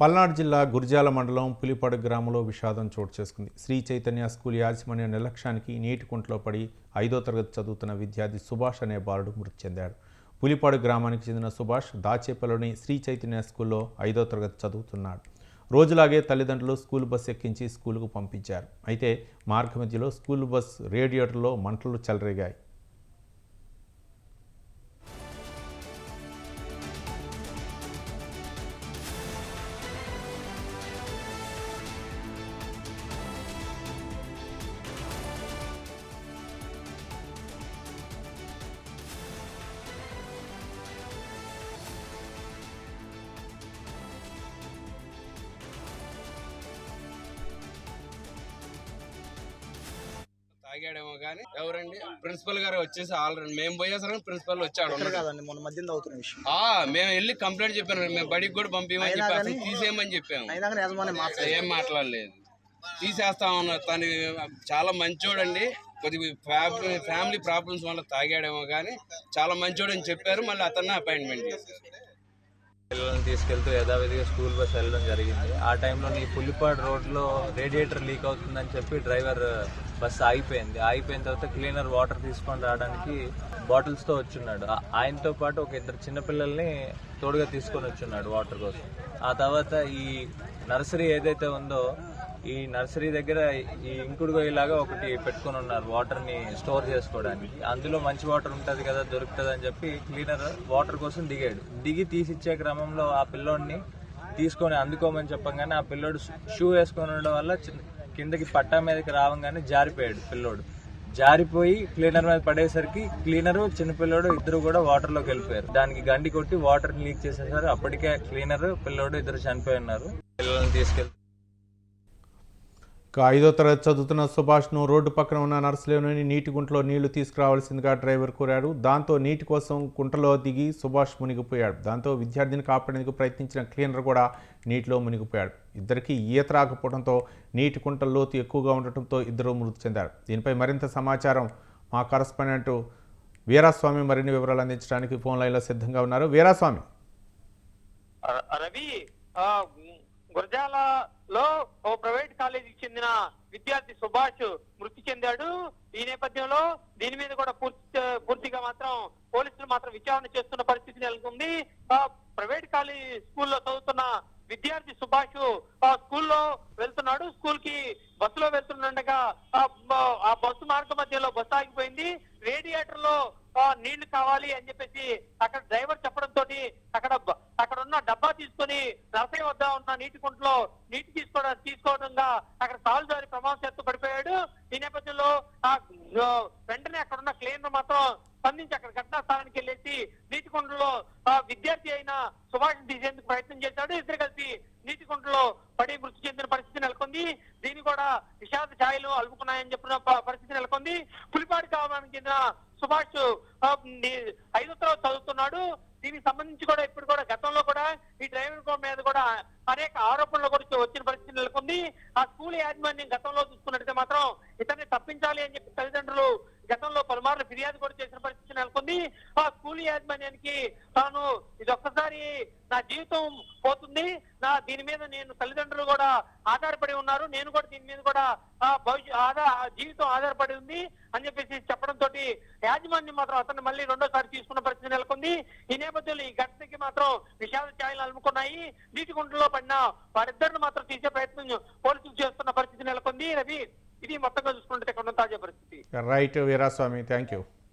పల్నాడు జిల్లా గురిజాల మండలం పులిపాడు గ్రామంలో విషాదం చోటు చేసుకుంది. శ్రీ చైతన్య స్కూల్ యాజమాన్య నిర్లక్ష్యానికి నీటి కుంటలో పడి ఐదో తరగతి చదువుతున్న విద్యార్థి సుభాష్ అనే బాలుడు మృతి చెందాడు. పులిపాడు గ్రామానికి చెందిన సుభాష్ దాచేపల్లోని శ్రీ చైతన్య స్కూల్లో ఐదో తరగతి చదువుతున్నాడు. రోజులాగే తల్లిదండ్రులు స్కూల్ బస్ ఎక్కించి స్కూలుకు పంపించారు. అయితే మార్గ మధ్యలో స్కూల్ బస్ రేడియేటర్లో మంటలు చెలరేగాయి. తాగాడేమో కానీ ఎవరండి? ప్రిన్సిపల్ గారు వచ్చేసి ఆల్రెడీ మేము పోయేసరికి ప్రిన్సిపల్ వచ్చాడు కాదండి మొన్న మధ్యలో అవుతున్న విషయం. ఆ మేము వెళ్ళి కంప్లైంట్ చెప్పాను మేము బడికి కూడా పంపించమని చెప్పి అసలు తీసేయమని చెప్పాము. ఏం మాట్లాడలేదు. తీసేస్తా ఉన్నారు తను చాలా మంచోడండి. కొద్దిగా ఫ్యామిలీ ఫ్యామిలీ ప్రాబ్లమ్స్ వల్ల తాగాడేమో కానీ చాలా మంచోడు అని చెప్పారు. మళ్ళీ అతన్ని అపాయింట్మెంట్ చేశారు. పిల్లల్ని తీసుకెళ్తూ యథావిధిగా స్కూల్ బస్ వెళ్ళడం జరిగింది. ఆ టైంలో ఈ పుల్లిపాడు రోడ్లో రేడియేటర్ లీక్ అవుతుందని చెప్పి డ్రైవర్ బస్ ఆగిపోయింది. ఆగిపోయిన తర్వాత క్లీనర్ వాటర్ తీసుకొని రావడానికి బాటిల్స్తో వచ్చున్నాడు. ఆ- ఆయనతో పాటు ఒక ఇద్దరు చిన్నపిల్లల్ని తోడుగా తీసుకొని వచ్చున్నాడు వాటర్ కోసం. ఆ తర్వాత ఈ నర్సరీ ఏదైతే ఉందో ఈ నర్సరీ దగ్గర ఈ ఇంకుడు గొయ్యిలాగా ఒకటి పెట్టుకొని ఉన్నారు వాటర్ని స్టోర్ చేసుకోవడానికి. అందులో మంచి వాటర్ ఉంటది కదా దొరుకుతుంది అని చెప్పి క్లీనర్ వాటర్ కోసం దిగాడు. దిగి తీసిచ్చే క్రమంలో ఆ పిల్లోడిని తీసుకొని అందుకోమని చెప్పంగానే ఆ పిల్లోడు షూ వేసుకొని ఉండడం వల్ల కిందకి పట్టా మీదకి రావంగానే జారిపోయాడు పిల్లోడు. జారిపోయి క్లీనర్ మీద పడేసరికి క్లీనర్ చిన్నపిల్లోడు ఇద్దరు కూడా వాటర్లోకి వెళ్ళిపోయారు. దానికి గండి కొట్టి వాటర్ లీక్ చేసేసారు అప్పటికే క్లీనర్ పిల్లోడు ఇద్దరు చనిపోయి ఉన్నారు. పిల్లల్ని తీసుకెళ్తే ఇక ఐదో తరగతి చదువుతున్న సుభాష్ను రోడ్డు పక్కన ఉన్న నర్సరీలోని నీటి గుంటలో నీళ్ళు తీసుకురావాల్సిందిగా డ్రైవర్ కోరాడు దాంతో నీటి కోసం గుంటలో దిగి సుభాష్ మునిగిపోయాడు. దాంతో విద్యార్థిని కాపాడేందుకు ప్రయత్నించిన క్లీనర్ కూడా నీటిలో మునిగిపోయాడు. ఇద్దరికి ఈత రాకపోవడంతో నీటి కుంట లోతు ఎక్కువగా ఉండటంతో ఇద్దరు మృతి చెందారు. దీనిపై మరింత సమాచారం మా కరస్పాండెంట్ వీరాస్వామి మరిన్ని వివరాలు అందించడానికి ఫోన్ లైన్లో సిద్ధంగా ఉన్నారు. వీరాస్వామి. రవి గురజాలలో ఓ ప్రైవేట్ కాలేజీకి చెందిన విద్యార్థి సుభాష్ మృతి చెందాడు. ఈ నేపథ్యంలో దీని మీద కూడా పూర్తి పూర్తిగా మాత్రం పోలీసులు మాత్రం విచారణ చేస్తున్న పరిస్థితి నెలకొంది. ప్రైవేట్ కాలేజీ స్కూల్లో చదువుతున్న విద్యార్థి సుభాష్ ఆ స్కూల్లో వెళ్తున్నాడు. స్కూల్కి బస్సులో వెళ్తుండగా ఆ బస్సు మార్గ మధ్యలో బస్సు ఆగిపోయింది. రేడియేటర్లో నీళ్ళు కావాలి అని చెప్పేసి అక్కడ డ్రైవర్ చెప్పడంతో అక్కడ తీసుకొని నరసయ్య వద్ద ఉన్న నీటి కుంటలో నీటి తీసుకోవడం తీసుకోవడంగా అక్కడ కాలు జారి ప్రమాదశాత్తు పడిపోయాడు. ఈ నేపథ్యంలో ఆ వెంటనే అక్కడ ఉన్న క్లీనర్ మాత్రం స్పందించి అక్కడ ఘటనా స్థలానికి వెళ్ళేసి నీటి కుంటలో విద్యార్థి అయిన సుభాష్ తీసేందుకు ప్రయత్నం చేశాడు. ఇద్దరు కలిసి నీటి కుంటలో పడి మృతి చెందిన పరిస్థితి నెలకొంది. దీన్ని కూడా విషాద ఛాయలు అలుపుకున్నాయని చెప్పిన పరిస్థితి నెలకొంది. పులిపాడి గ్రామానికి చెందిన సుభాష్ ఆ, ఐదో తరగతి చదువుతున్నాడు. దీనికి సంబంధించి కూడా ఇప్పుడు కూడా గతంలో కూడా ఈ డ్రైవర్ మీద కూడా అనేక ఆరోపణలు కూడా వచ్చిన పరిస్థితి నెలకొంది. ఆ స్కూల్ యాజమాన్యం గతంలో చూసుకున్నట్లయితే మాత్రం ఇతన్ని తప్పించాలి అని చెప్పి తల్లిదండ్రులు గతంలో పలుమార్లు ఫిర్యాదు కూడా చేసిన పరిస్థితి నెలకొంది. ఆ స్కూల్ యాజమాన్యానికి తాను ఇది ఒక్కసారి నా జీవితం పోతుంది. నా దీని మీద నేను తల్లిదండ్రులు కూడా ఆధారపడి ఉన్నారు. నేను కూడా దీని మీద కూడా ఆ ఆధార ఆ జీవితం ఆధారపడి ఉంది అని చెప్పేసి చెప్పడం తోటి యాజమాన్యం మాత్రం అతన్ని మళ్ళీ రెండోసారి తీసుకున్న పరిస్థితి నెలకొంది. ఈ నేపథ్యంలో ఈ ఘటనకి మాత్రం విషాద ఛాయలు అలుముకున్నాయి. నీటి గుంటలో పడిన వారిద్దరిని మాత్రం తీసే ప్రయత్నం పోలీసులు చేస్తున్న పరిస్థితి నెలకొంది. రవి ఇది మొత్తంగా చూసుకుంటే ఇక్కడ ఉన్న తాజా పరిస్థితి. Right Veeraswamy thank you